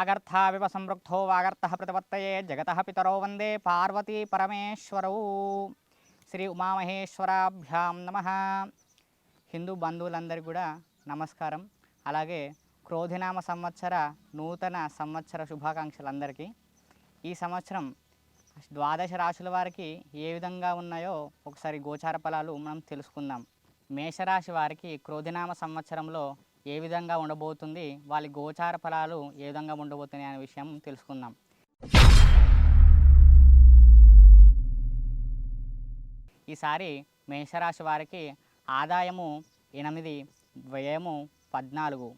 వాగర్థావివ సంపృక్తో వాగర్థ ప్రతిపత్తయే జగత పితరో వందే పార్వతీ పరమేశ్వరౌ శ్రీ ఉమామహేశ్వరాభ్యాం నమ హిందూ బంధువులందరికీ కూడా నమస్కారం। అలాగే క్రోధినామ సంవత్సర నూతన సంవత్సర శుభాకాంక్షలందరికీ ఈ సంవత్సరం ద్వాదశ రాశుల వారికి ఏ విధంగా ఉన్నాయో ఒకసారి గోచార ఫలాలు మనం తెలుసుకుందాం. మేషరాశి వారికి క్రోధినామ సంవత్సరంలో ఏ విధంగా ఉండబోతుంది వాళ్ళ గోచార ఫలాలు ఏ విధంగా ఉండబోతున్నాయి అనే విషయం తెలుసుకుందాం. ఈసారి మేషరాశి వారికి ఆదాయము ఎనిమిది వ్యయము పద్నాలుగు.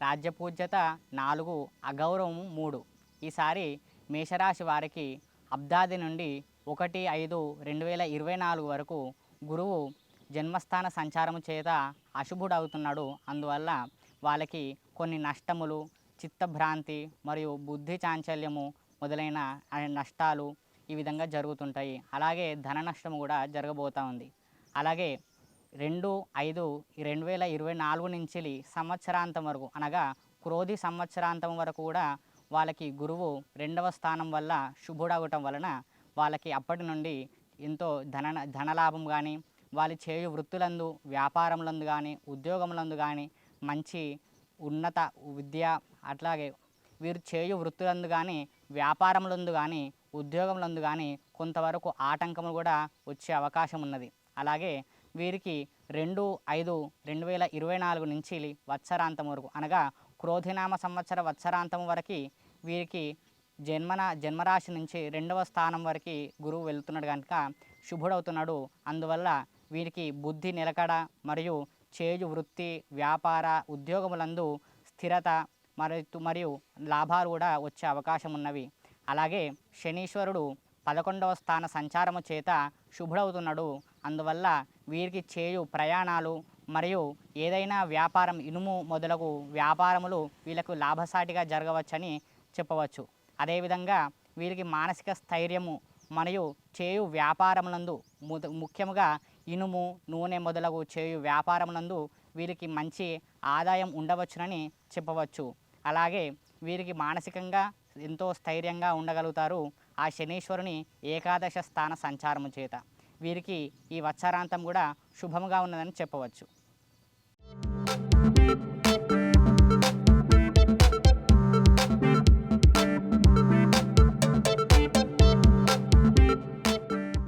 రాజ్యపూజ్యత నాలుగు అగౌరవము మూడు. ఈసారి మేషరాశి వారికి అబ్దాది నుండి ఒకటి ఐదు రెండు వేల ఇరవై నాలుగు వరకు గురువు జన్మస్థాన సంచారము చేత అశుభుడు అవుతున్నాడు అందువల్ల వాళ్ళకి కొన్ని నష్టములు చిత్తభ్రాంతి మరియు బుద్ధి చాంచల్యము మొదలైన నష్టాలు ఈ విధంగా జరుగుతుంటాయి. అలాగే ధన నష్టము కూడా జరగబోతూ ఉంది. అలాగే రెండు ఐదు రెండు వేల ఇరవై నాలుగు నుంచి సంవత్సరాంతం వరకు అనగా క్రోధి సంవత్సరాంతం వరకు కూడా వాళ్ళకి గురువు రెండవ స్థానం వల్ల శుభుడవటం వలన వాళ్ళకి అప్పటి నుండి ఎంతో ధన ధనలాభం కానీ వాళ్ళు చేయు వృత్తులందు వ్యాపారములందు కానీ ఉద్యోగములందు కానీ మంచి ఉన్నత విద్య అట్లాగే వీరు చేయు వృత్తులందు కానీ వ్యాపారములందు కానీ ఉద్యోగములందు కానీ కొంతవరకు ఆటంకములు కూడా వచ్చే అవకాశం ఉన్నది. అలాగే వీరికి రెండు ఐదు రెండు వేల ఇరవై నాలుగు నుంచి వత్సరాంతం వరకు అనగా క్రోధినామ సంవత్సర వత్సరాంతం వరకు వీరికి జన్మన జన్మరాశి నుంచి రెండవ స్థానం వరకు గురువు వెళ్తున్నాడు కనుక శుభుడవుతున్నాడు. అందువల్ల వీరికి బుద్ధి నిలకడ మరియు చేజు వృత్తి వ్యాపార ఉద్యోగములందు స్థిరత మరియు మరియు లాభాలు కూడా వచ్చే అవకాశం ఉన్నవి అలాగే శనీశ్వరుడు పదకొండవ స్థాన సంచారము చేత శుభుడవుతున్నాడు. అందువల్ల వీరికి చేయు ప్రయాణాలు మరియు ఏదైనా వ్యాపారం ఇనుము మొదలగు వ్యాపారములు వీళ్ళకు లాభసాటిగా జరగవచ్చని చెప్పవచ్చు. అదేవిధంగా వీరికి మానసిక స్థైర్యము మరియు చేయు వ్యాపారములందు ముద- ముఖ్యముగా ఇనుము నూనె మొదలగు చేయు వ్యాపారములందు వీరికి మంచి ఆదాయం ఉండవచ్చునని చెప్పవచ్చు. అలాగే వీరికి మానసికంగా ఎంతో స్థైర్యంగా ఉండగలుగుతారు ఆ శనీశ్వరుని ఏకాదశ స్థాన సంచారము చేత. వీరికి ఈ వత్సరాంతం కూడా శుభముగా ఉన్నదని చెప్పవచ్చు.